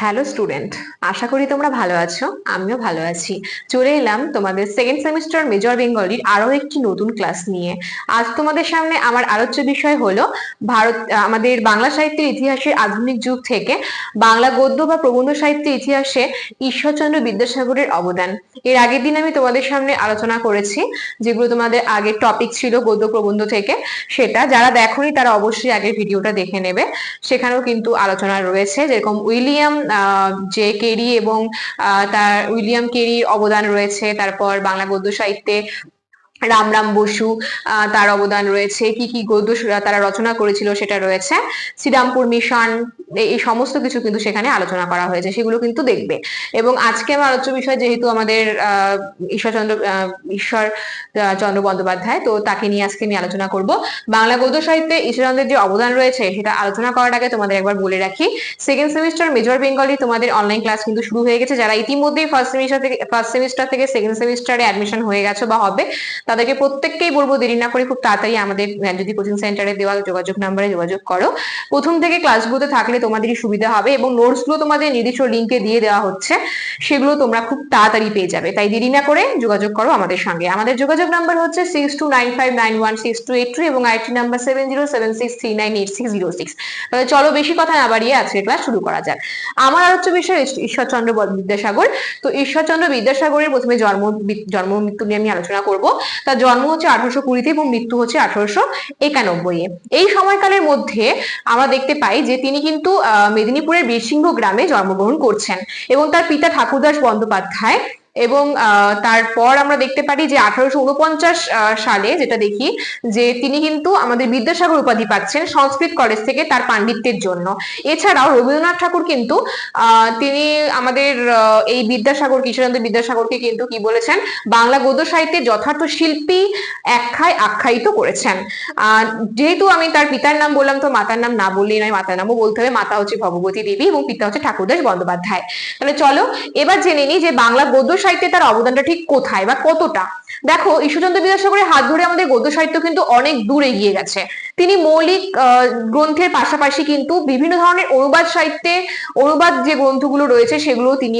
Hello student আশা করি তোমরা ভালো আছো, আমিও ভালো আছি। চলে এলাম তোমাদের সেকেন্ড সেমিস্টার মেজর বেঙ্গলির আরও একটি নতুন ক্লাস নিয়ে। আজ তোমাদের সামনে আমার আলোচ্য বিষয় হলো ভারত আমাদের বাংলা সাহিত্যের ইতিহাসের আধুনিক যুগ থেকে বাংলা গদ্য বা প্রবন্ধ সাহিত্যের ইতিহাসে ঈশ্বরচন্দ্র বিদ্যাসাগরের অবদান। এর আগের দিন আমি তোমাদের সামনে আলোচনা করেছি, যেগুলো তোমাদের আগের টপিক ছিল গদ্য প্রবন্ধ থেকে। সেটা যারা দেখোনি তারা অবশ্যই আগের ভিডিওটা দেখে নেবে। সেখানেও কিন্তু আলোচনা রয়েছে, যেরকম উইলিয়াম যে কেরি এবং তার উইলিয়াম কেরির অবদান রয়েছে। তারপর বাংলা গদ্য সাহিত্যে রাম রাম বসু তার অবদান রয়েছে। কি কি গদ্য তারা রচনা করেছিল সেটা রয়েছে। শ্রীরামপুর মিশন, এই সমস্ত কিছু কিন্তু সেখানে আলোচনা করা হয়েছে, সেগুলো কিন্তু দেখবে। এবং আজকে আমার আলোচ্য বিষয় যেহেতু আমাদের ঈশ্বরচন্দ্র ঈশ্বর চন্দ্র বন্দ্যোপাধ্যায়, তো তাকে নিয়ে আজকে আমি আলোচনা করব। বাংলা গদ্য সাহিত্যে ঈশ্বরচন্দ্রের যে অবদান রয়েছে, সেটা আলোচনা করার আগে তোমাদের একবার বলে রাখি। সেকেন্ড সেমিস্টার মেজর বেঙ্গলি তোমাদের অনলাইন ক্লাস কিন্তু শুরু হয়ে গেছে। যারা ইতিমধ্যেই ফার্স্ট সেমিস্টার থেকে ফার্স্ট সেমিস্টার থেকে সেকেন্ড সেমিস্টারে অ্যাডমিশন হয়ে গেছে বা হবে তাদেরকে প্রত্যেককেই বলব দেরি না করে খুব তাড়াতাড়ি আমাদের যদি কোচিং সেন্টারে দেওয়া যোগাযোগ নাম্বারে যোগাযোগ করো। প্রথম থেকে ক্লাসগুলোতে থাকলে তোমাদেরই সুবিধা হবে এবং নোটসগুলো তোমাদের নির্দিষ্ট লিঙ্কে দিয়ে দেওয়া হচ্ছে, সেগুলো তোমরা খুব তাড়াতাড়ি পেয়ে যাবে। তাই দেরি না করে যোগাযোগ করো আমাদের সঙ্গে। আমাদের যোগাযোগ নাম্বার হচ্ছে six two nine five nine one six two eight two এবং IT number seven zero seven six three nine eight six zero six তাহলে চলো বেশি কথা না বাড়িয়ে আজকের ক্লাস শুরু করা যাক। আমার আলোচ্য বিষয় ঈশ্বরচন্দ্র বিদ্যাসাগর। তো ঈশ্বরচন্দ্র বিদ্যাসাগরের প্রথমে জন্ম জন্ম মৃত্যু নিয়ে আমি আলোচনা করব। তার জন্ম হচ্ছে আঠারোশো কুড়িতে এবং মৃত্যু হচ্ছে আঠারোশো একানব্বই এই সময়কালের মধ্যে আমরা দেখতে পাই যে তিনি কিন্তু মেদিনীপুরের বীরসিংহ গ্রামে জন্মগ্রহণ করছেন এবং তার পিতা ঠাকুরদাস বন্দ্যোপাধ্যায় এবং তারপর আমরা দেখতে পারি যে আঠারোশো উনপঞ্চাশ সালে যেটা দেখি যে তিনি কিন্তু আমাদের বিদ্যাসাগর উপাধি পাচ্ছেন সংস্কৃত কলেজ থেকে তার পাণ্ডিত্যের জন্য। এছাড়াও রবীন্দ্রনাথ ঠাকুর কিন্তু তিনি আমাদের এই বিদ্যাসাগর কিশোরচন্দ্র বিদ্যাসাগরকে কিন্তু কি বলেছেন? বাংলা গদ্য সাহিত্যের যথার্থ শিল্পী একখায় আখ্যায়িত করেছেন। যেহেতু আমি তার পিতার নাম বললাম, তো মাতার নাম না বললেই নয়, মাতার নামও বলতে হবে। মাতা হচ্ছে ভগবতী দেবী এবং পিতা হচ্ছে ঠাকুরদাস বন্দ্যোপাধ্যায়। তাহলে চলো, এবার জেনে নিই যে বাংলা গদ্য সাহিত্যে তার অবদানটা ঠিক কোথায় বা কতটা? দেখো ঈশ্বরচন্দ্র বিদ্যাসাগরের হাত ধরে আমাদের গদ্য সাহিত্য কিন্তু অনেক দূর এগিয়ে গেছে। তিনি মৌলিক গ্রন্থের পাশাপাশি কিন্তু বিভিন্ন ধরনের অনুবাদ সাহিত্যে অনুবাদ যে গ্রন্থগুলো রয়েছে সেগুলো তিনি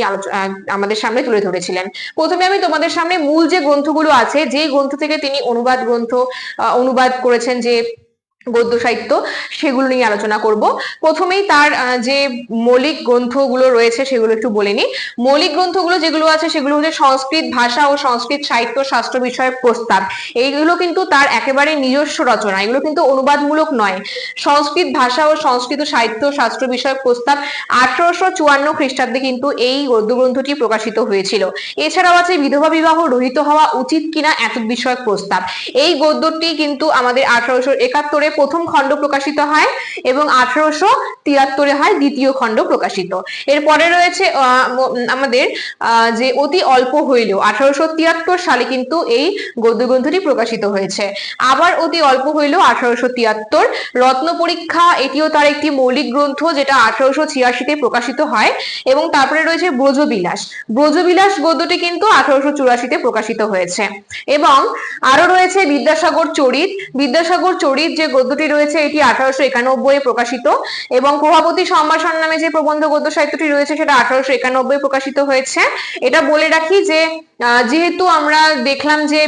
আমাদের সামনে তুলে ধরেছিলেন। প্রথমে আমি তোমাদের সামনে মূল যে গ্রন্থগুলো আছে যে গ্রন্থ থেকে তিনি অনুবাদ গ্রন্থ অনুবাদ করেছেন যে গদ্য সাহিত্য সেগুলো নিয়ে আলোচনা করব। প্রথমেই তার যে মৌলিক গ্রন্থগুলো রয়েছে সেগুলো একটু বলে নিই। মৌলিক গ্রন্থগুলো যেগুলো আছে সেগুলো হচ্ছে সংস্কৃত ভাষা ও সংস্কৃত সাহিত্য শাস্ত্র বিষয়ক প্রস্তাব। এইগুলো কিন্তু তার একেবারে নিজস্ব রচনা, এগুলো কিন্তু অনুবাদমূলক নয়। সংস্কৃত ভাষা ও সংস্কৃত সাহিত্য শাস্ত্র বিষয়ক প্রস্তাব আঠারোশো চুয়ান্ন খ্রিস্টাব্দে কিন্তু এই গদ্য গ্রন্থটি প্রকাশিত হয়েছিল। এছাড়াও আছে বিধবা বিবাহ রহিত হওয়া উচিত কিনা এত বিষয়ক প্রস্তাব। এই গদ্যটি কিন্তু আমাদের আঠারোশো একাত্তরে প্রথম খণ্ড প্রকাশিত হয় এবং আঠারোশো তিয়াত্তরে হয় দ্বিতীয় খণ্ড প্রকাশিত। এরপরে রয়েছে আমাদের যে অতি অল্প হইলেও আঠারোশো তিয়াত্তর সালে কিন্তু এই গদ্য গ্রন্থটি প্রকাশিত হয়েছে। আবার অতি অল্প হইলেও আঠারোশো তিয়াত্তর রত্ন পরীক্ষা, এটিও তার একটি মৌলিক গ্রন্থ যেটা আঠারোশো ছিয়াশিতে প্রকাশিত হয় এবং তারপরে রয়েছে ব্রজবিলাস। ব্রজবিলাস গদ্যটি কিন্তু আঠারোশো চুরাশিতে প্রকাশিত হয়েছে। এবং আরও রয়েছে বিদ্যাসাগর চরিত। বিদ্যাসাগর চরিত যে গদ্যটি রয়েছে, এটি আঠারোশো একানব্বই প্রকাশিত এবং প্রভাবতী সম্ভাষণ নামে যে প্রবন্ধ গদ্য সাহিত্যটি রয়েছে, সেটা আঠারোশো একানব্বই প্রকাশিত হয়েছে। এটা বলে রাখি যে যেহেতু আমরা দেখলাম যে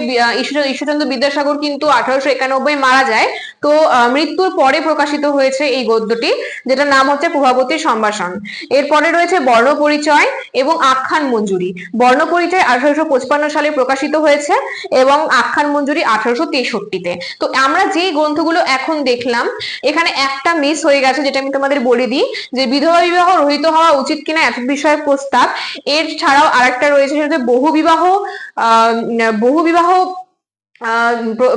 ঈশ্বরচন্দ্র বিদ্যাসাগর কিন্তু আঠারোশো একানব্বই মারা যায়, তো মৃত্যুর পরে প্রকাশিত হয়েছে এই গদ্যটি যেটা নাম হচ্ছে প্রভাবতীর সম্ভাষণ। এরপরে রয়েছে বর্ণ পরিচয় এবং আখ্যান মঞ্জুরি। বর্ণ পরিচয় আঠারোশো পঁচপান্ন সালে প্রকাশিত হয়েছে এবং আখ্যান মঞ্জুরি আঠারোশো তেষট্টিতে। তো, আমরা যে গ্রন্থগুলো এখন দেখলাম, এখানে একটা মিস হয়ে গেছে, যেটা আমি তোমাদের বলে দিই, যে বিধবা বিবাহ রহিত হওয়া উচিত কিনা এত বিষয়ে প্রস্তাব। এর ছাড়াও আরেকটা রয়েছে, সেটা বহু বিবাহ বহু বিবাহ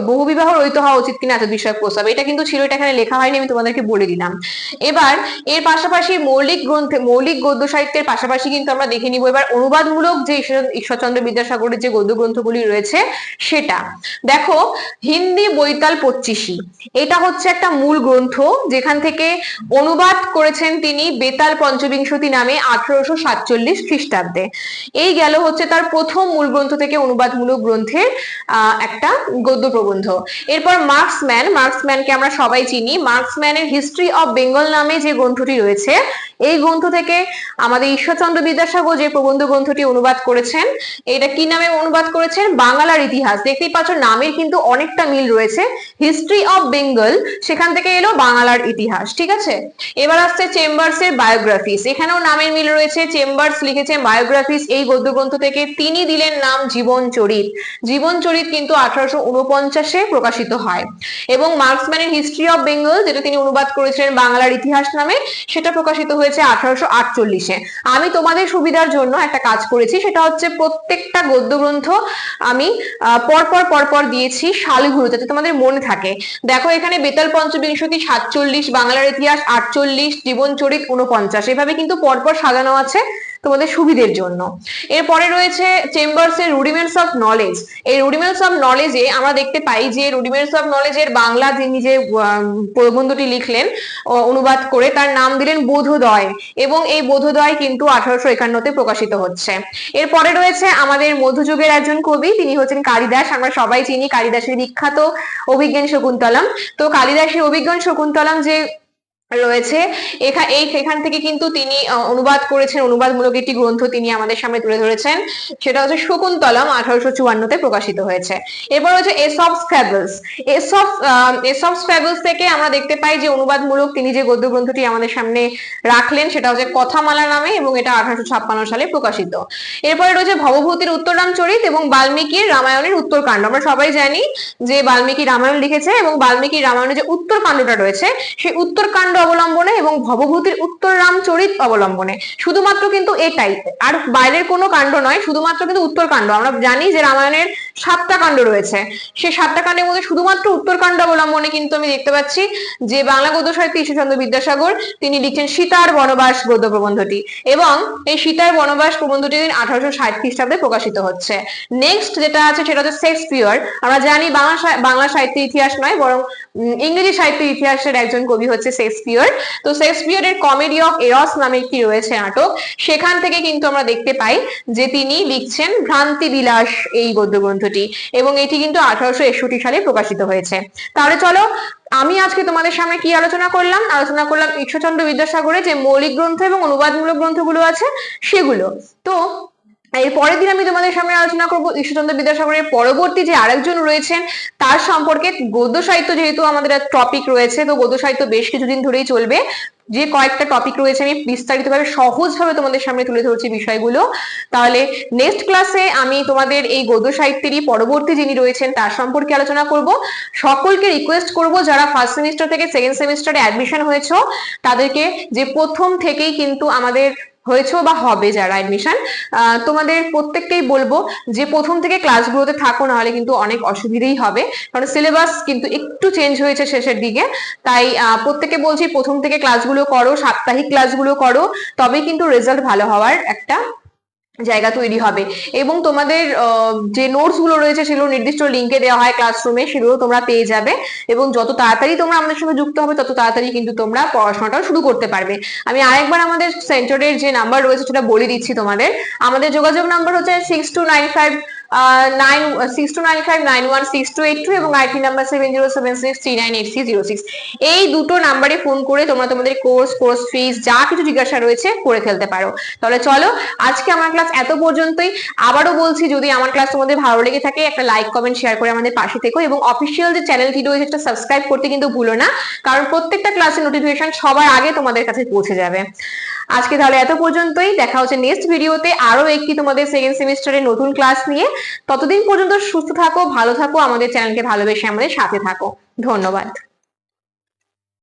বহু বিবাহ রহিত হওয়া উচিত কিনা এত বিষয়ক প্রস্তাব। এটা কিন্তু ছিল, এটা এখানে লেখা হয়নি, আমি তোমাদেরকে বলে দিলাম। এবার, এর পাশাপাশি মৌলিক গ্রন্থে, মৌলিক গদ্য সাহিত্যের পাশাপাশি কিন্তু আমরা দেখে নিব এবার অনুবাদমূলক যে ঈশ্বরচন্দ্র বিদ্যাসাগরের যে গদ্য গ্রন্থগুলি রয়েছে, সেটা। দেখো, হিন্দি বৈতাল পঁচিশি। এটা হচ্ছে একটা মূল গ্রন্থ, যেখান থেকে অনুবাদ করেছেন তিনি বেতাল পঞ্চবিংশতি নামে আঠারোশো সাতচল্লিশ খ্রিস্টাব্দে। এই গেল হচ্ছে তার প্রথম মূল গ্রন্থ থেকে অনুবাদমূলক গ্রন্থের একটা গদ্য প্রবন্ধ। এরপর মার্কসম্যান, মার্কসম্যানকে আমরা সবাই চিনি। মার্কসম্যানের হিস্ট্রি অফ বেঙ্গল নামে যে গ্রন্থটি রয়েছে, এই গ্রন্থ থেকে আমাদের ঈশ্বরচন্দ্র বিদ্যাসাগর যে প্রবন্ধ গ্রন্থটি অনুবাদ করেছেন, এটা কি নামে অনুবাদ করেছেন? বাংলার ইতিহাস। দেখতেই পাচ্ছ, নামের কিন্তু অনেকটা মিল রয়েছে। হিস্ট্রি অফ বেঙ্গল, সেখান থেকে এলো বাংলার ইতিহাস, ঠিক আছে? এবার আসছে চেম্বার্স এর বায়োগ্রাফিস। এখানেও নামের মিল রয়েছে। চেম্বার্স লিখেছেন বায়োগ্রাফিস, এই গদ্য গ্রন্থ থেকে। তিনি দিলেন নাম জীবন চরিত। জীবন চরিত কিন্তু আঠারোশো প্রকাশিত হয়। এবং মার্কসম্যানের হিস্ট্রি অফ বেঙ্গল, যেটা তিনি অনুবাদ করেছিলেন বাংলার ইতিহাস নামে, সেটা প্রকাশিত হয়েছে আঠারোশো আমি তোমাদের সুবিধার জন্য একটা কাজ করেছি, সেটা হচ্ছে প্রত্যেকটা গদ্য গ্রন্থ আমি পরপর পরপর দিয়েছি সালগুলো যাতে তোমাদের মনে থাকে। দেখো, এখানে বেতাল পঞ্চবিংশতি সাতচল্লিশ, বাংলার ইতিহাস আটচল্লিশ জীবন চরিত উনপঞ্চাশ এভাবে কিন্তু পরপর সাজানো আছে। তোমাদের সুবিধের জন্য। এরপরে রয়েছে চেম্বার্স এর রুডিমেন্টস অফ নলেজ এই রুডিমেন্টস অফ নলেজে আমরা দেখতে পাই যে রুডিমেন্টস অফ নলেজের বাংলা যিনি যে প্রবন্ধটি লিখলেন অনুবাদ করে তার নাম দিলেন বোধোদয়। এবং এই বোধোদয় কিন্তু আঠারোশো একান্নতে প্রকাশিত হচ্ছে। এরপরে রয়েছে আমাদের মধ্যযুগের একজন কবি, তিনি হচ্ছেন কালিদাস। আমরা সবাই চিনি কালিদাসের বিখ্যাত অভিজ্ঞান শকুন্তলম। তো কালিদাসের অভিজ্ঞান শকুন্তলম যে রয়েছে। এখা, এই এখান থেকে কিন্তু তিনি অনুবাদ করেছেন, অনুবাদমূলক একটি গ্রন্থ তিনি আমাদের সামনে তুলে ধরেছেন। সেটা হচ্ছে শকুন্তলম, আঠারোশো চুয়ান্নতে প্রকাশিত হয়েছে। এবার হচ্ছে এসব ফ্যাবলস। এসব এসব ফ্যাবলস থেকে আমরা দেখতে পাই যে অনুবাদমূলক তিনি যে গদ্য গ্রন্থটি আমাদের সামনে রাখলেন, সেটা হচ্ছে কথামালা নামে এবং এটা আঠারোশো ছাপ্পান্ন সালে প্রকাশিত। এরপরে রয়েছে ভবভূতির উত্তররাম চরিত এবং বাল্মীকির রামায়ণের উত্তরকাণ্ড। আমরা সবাই জানি যে বাল্মীকি রামায়ণ লিখেছে এবং বাল্মীকি রামায়ণের যে উত্তরকাণ্ডটা রয়েছে, সেই উত্তরকাণ্ড অবলম্বনে এবং ভবভূতির উত্তর রামচরিত অবলম্বনে। শুধুমাত্র কিন্তু এটাই। আর বাইরের কোনো কাণ্ড নয়, শুধুমাত্র কিন্তু উত্তরকাণ্ড আমরা জানি যে রামায়ণের সাতটা কাণ্ড রয়েছে। সেই সাতটা কাণ্ডের মধ্যে শুধুমাত্র উত্তরকাণ্ড অবলম্বনে কিন্তু আমি দেখতে পাচ্ছি যে বাংলা গদ্য সাহিত্য ঈশ্বরচন্দ্র বিদ্যাসাগর, তিনি লিখছেন সীতার বনবাস গদ্য প্রবন্ধটি। এবং এই সীতার বনবাস প্রবন্ধটি আঠারোশো ষাট খ্রিস্টাব্দে প্রকাশিত হচ্ছে। নেক্সট যেটা আছে সেটা হচ্ছে শেক্সপিয়র। আমরা জানি বাংলা সা- বাংলা সাহিত্যের ইতিহাস নয়, বরং ইংরেজি সাহিত্যের ইতিহাসের একজন কবি হচ্ছে শেক্সপিয়র। তো শেক্সপিয়রের কমেডি অফ এরস নামে একটি রয়েছে নাটক। সেখান থেকে কিন্তু আমরা দেখতে পাই যে তিনি লিখছেন ভ্রান্তি বিলাস এই গদ্য গ্রন্থটি এবং এটি কিন্তু আঠারোশো একষট্টি সালে প্রকাশিত হয়েছে। তাহলে চলো, আমি আজকে তোমাদের সামনে কি আলোচনা করলাম? আলোচনা করলাম ঈশ্বরচন্দ্র বিদ্যাসাগরের যে মৌলিক গ্রন্থ এবং অনুবাদমূলক গ্রন্থগুলো আছে সেগুলো। তো এর পরের দিন আমি তোমাদের সামনে আলোচনা করব ঈশ্বরচন্দ্র বিদ্যাসাগরের পরবর্তী যে আরেকজন রয়েছেন, তার সম্পর্কে গদ্য সাহিত্য যেহেতু আমাদের টপিক রয়েছে, তো গদ্য সাহিত্য বেশ কিছুদিন ধরেই চলবে। যে কয়েকটা টপিক রয়েছে আমি বিস্তারিতভাবে সহজভাবে তোমাদের সামনে তুলে ধরছি বিষয়গুলো। তাহলে নেক্সট ক্লাসে আমি তোমাদের এই গদ্য সাহিত্যেরই পরবর্তী যিনি রয়েছেন, তার সম্পর্কে আলোচনা করব। সকলকে রিকোয়েস্ট করব, যারা ফার্স্ট সেমিস্টার থেকে সেকেন্ড সেমিস্টারে অ্যাডমিশন হয়েছো, তাদেরকে যে প্রথম থেকেই কিন্তু আমাদের হয়েছে বা হবে যারা অ্যাডমিশন তোমাদের প্রত্যেককেই বলব যে প্রথম থেকে ক্লাসগুলোতে থাকো, নাহলে কিন্তু অনেক অসুবিধেই হবে। কারণ সিলেবাস কিন্তু একটু চেঞ্জ হয়েছে শেষের দিকে। তাই প্রত্যেকে বলছি প্রথম থেকে ক্লাসগুলো করো, সাপ্তাহিক ক্লাসগুলো করো, তবেই কিন্তু রেজাল্ট ভালো হওয়ার একটা জায়গা তৈরি হবে। এবং তোমাদের যে নোটসগুলো রয়েছে সেগুলো নির্দিষ্ট লিঙ্কে দেওয়া হয় ক্লাসরুমে সেগুলো তোমরা পেয়ে যাবে। এবং যত তাড়াতাড়ি তোমরা আমাদের সঙ্গে যুক্ত হবে, তত তাড়াতাড়ি কিন্তু তোমরা পড়াশোনাটা শুরু করতে পারবে। আমি আরেকবার আমাদের সেন্টারের যে নাম্বার রয়েছে সেটা বলে দিচ্ছি তোমাদের। আমাদের যোগাযোগ নাম্বার হচ্ছে six two nine five nine six two nine five nine one six two eight two এবং IT number seven zero seven six three nine eight six zero six এই দুটো নাম্বারে ফোন করে তোমরা তোমাদের কোর্স কোর্স ফিস যা কিছু জিজ্ঞাসা রয়েছে করে ফেলতে পারো। তাহলে চলো, আজকে আমার ক্লাস এত পর্যন্তই। আবারও বলছি, যদি আমার ক্লাস তোমাদের ভালো লেগে থাকে, একটা লাইক কমেন্ট শেয়ার করে আমাদের পাশে থেকো এবং অফিসিয়াল যে চ্যানেলটি রয়েছে সেটা সাবস্ক্রাইব করতে কিন্তু ভুলো না। কারণ প্রত্যেকটা ক্লাসের নোটিফিকেশন সবার আগে তোমাদের কাছে পৌঁছে যাবে। আজকে তাহলে এত পর্যন্তই। দেখা হচ্ছে নেক্সট ভিডিওতে আরও একটি তোমাদের সেকেন্ড সেমিস্টারের নতুন ক্লাস নিয়ে। ততদিন পর্যন্ত সুস্থ থাকো, ভালো থাকো, আমাদের চ্যানেলকে ভালোবেসে আমাদের সাথে থাকো। ধন্যবাদ।